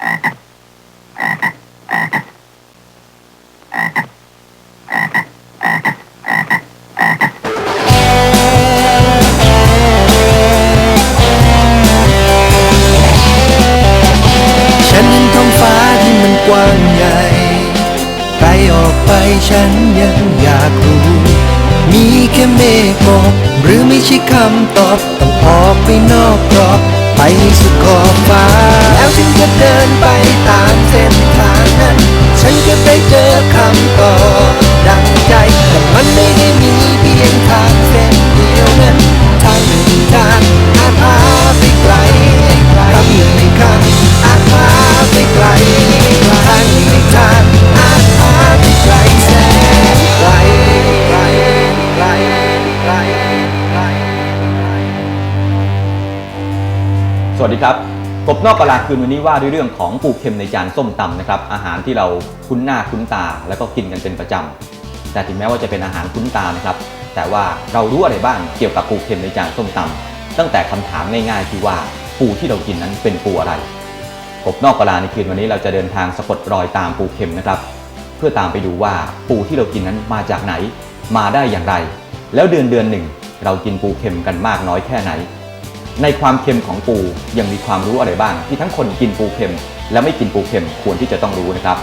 ฉันเห็นท้องฟ้าที่มันกว้างใหญ่ ไกลออกไปฉันยังอยากรู้ มีแค่เมฆหมอกหรือไม่ใช่คำตอบ ต้องออกไปนอกกรอบ ไปสุดขอบฟ้า แล้วฉันก็เดินไปตามเส้นทางนั้น ฉันก็ได้เจอคำตอบ สวัสดีครับกบนอกกะลาคืนวันนี้ว่าด้วยเรื่องของปูเค็มในจานส้มตำนะครับอาหารที่เราคุ้นหน้าคุ้นตาแล้วก็กินกันเป็นประจำแต่ถึงแม้ว่าจะเป็นอาหารคุ้นตานะครับ แต่ว่าเรารู้อะไรบ้างเกี่ยวกับปูเค็มในจานส้มตำตั้งแต่คำถามง่ายๆที่ว่าปูที่เรากินนั้นเป็นปูอะไรกบนอกกะลาในคืนวันนี้เราจะเดินทางสะกดรอยตามปูเค็มนะครับ เพื่อตามไปดูว่าปูที่เรากินนั้นมาจากไหน มาได้อย่างไร แล้วเดือนเดือนหนึ่ง เรากินปูเค็มกันมากน้อยแค่ไหน ในความเค็มของปูยังมีความรู้อะไรบ้าง ที่ทั้งคนกินปูเค็ม และไม่กินปูเค็มควรที่จะต้องรู้นะครับ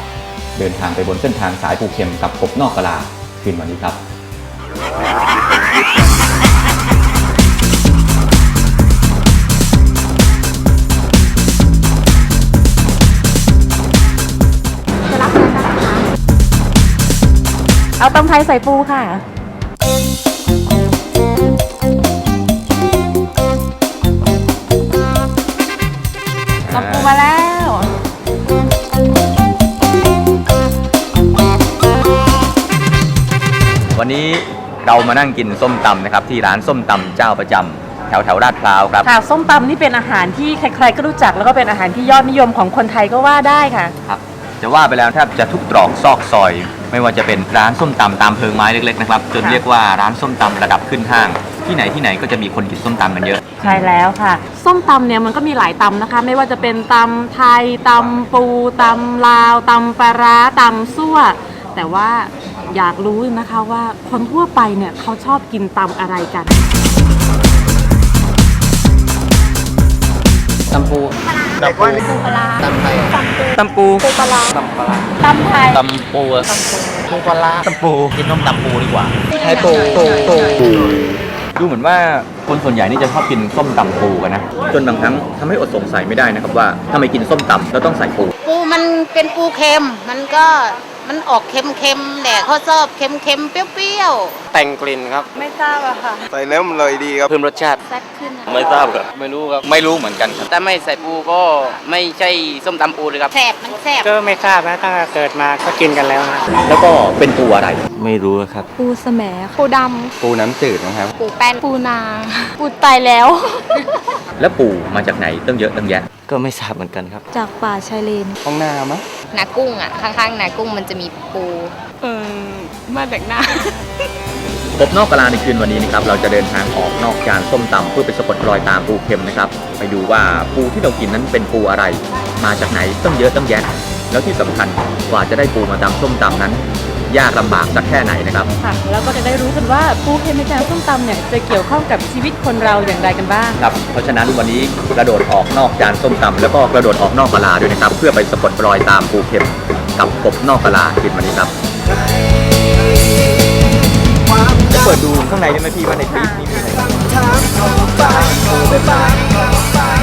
เดินทางไปบนเส้นทางสายปูเค็มกับกบนอกกะลาคืนวันนี้ครับเอาตำไทยใส่ปูค่ะ มาแล้ว วันนี้เรามานั่งกินส้มตำนะครับ ที่ร้านส้มตำเจ้าประจำแถวแถวลาดพร้าวครับ ค่ะส้มตำนี่เป็นอาหารที่ใครๆก็รู้จักแล้วก็เป็นอาหารที่ยอดนิยมของคนไทยก็ว่าได้ค่ะ ครับ จะว่าไปแล้วแทบจะทุกตรอกซอกซอย ไม่ว่าจะเป็นร้านส้มตำตามเพิงไม้เล็กๆนะครับจนเรียกว่าร้านส้มตำระดับขึ้นห้าง ที่ไหนที่ไหนก็จะมีคนกินส้มตำกันเยอะ ใช่แล้วค่ะ ส้มตำเนี่ยมันก็มีหลายตำนะคะ ไม่ว่าจะเป็นตำไทยตำปูตำลาวตำปลาร้าตำซั่ว แต่ว่าอยากรู้นะคะว่าคนทั่วไปเนี่ยเขาชอบกินตำอะไรกันตำปูตำปูตำไทยตำปูปูปลาร้าตำปลาตำไทยตำปูปูปลาตำปูกินต้มตำปูดีกว่าไทยปูปูปู ดูเหมือนว่าคนส่วนใหญ่นี่จะชอบกินส้มตำปูกันนะ จนบางครั้งทำให้อดสงสัยไม่ได้นะครับว่าทำไมกินส้มตำแล้วต้องใส่ปู ปูมันเป็นปูเค็ม มันก็ มันออกเค็มๆแต่เขาชอบเค็มๆเปรี้ยวแต่งกลิ่นครับ ไม่ทราบอะค่ะใส่แล้วมันเลยดีครับ เพิ่มรสชาติๆแซ่บขึ้นอะไม่ทราบครับ ไม่รู้ครับ ไม่รู้เหมือนกันครับ ถ้าไม่ใส่ปูก็ไม่ใช่ส้มตำปูเลยครับแซ่บมันแซ่บก็ไม่ทราบนะตั้งแต่เกิดมาก็กินกันแล้วนะแล้วก็เป็นปูอะไร ไม่รู้ครับ ปูสแหมปูดปูน้ำจืดนะครับปูแป้นำปูนา ปูตายแล้ว แล้วปูมาจากไหนตั้งเยอะตั้งแยะ ก็ไม่ทราบเหมือนกันครับ จากป่าชายเลน ห้องหน้ามั้ย นากุ้งอะ ข้างๆนากุ้งมันจะมีปู เออมาจากหน้า พบนอกกาลาในคืนวันนี้นะครับเราจะเดินทางออกนอกจานส้มตำเพื่อไปสะกดรอยตามปูเค็มนะครับ ไปดูว่าปูที่เรากินนั้นเป็นปูอะไร มาจากไหนต้องเยอะต้องแยะ แล้วที่สำคัญกว่าจะได้ปูมาตำส้มตำนั้น ยากลำบากสักแค่ไหนนะครับค่ะแล้วก็จะได้รู้กันว่าปูเค็มในจานส้มตำเนี่ยจะเกี่ยวข้องกับชีวิตคนเราอย่างไรกันบ้างครับเพราะฉะนั้นวันนี้กระโดดออกนอกจานส้มตำแล้วก็กระโดดออกนอกกาลาด้วยนะครับ เพื่อไปสะกดรอยตามปูเค็มกับกบนอกกาลาคืนวันนี้ครับเปิดดูข้างในได้ไหมพี่ว่าในปีนี้มีอะไรถาม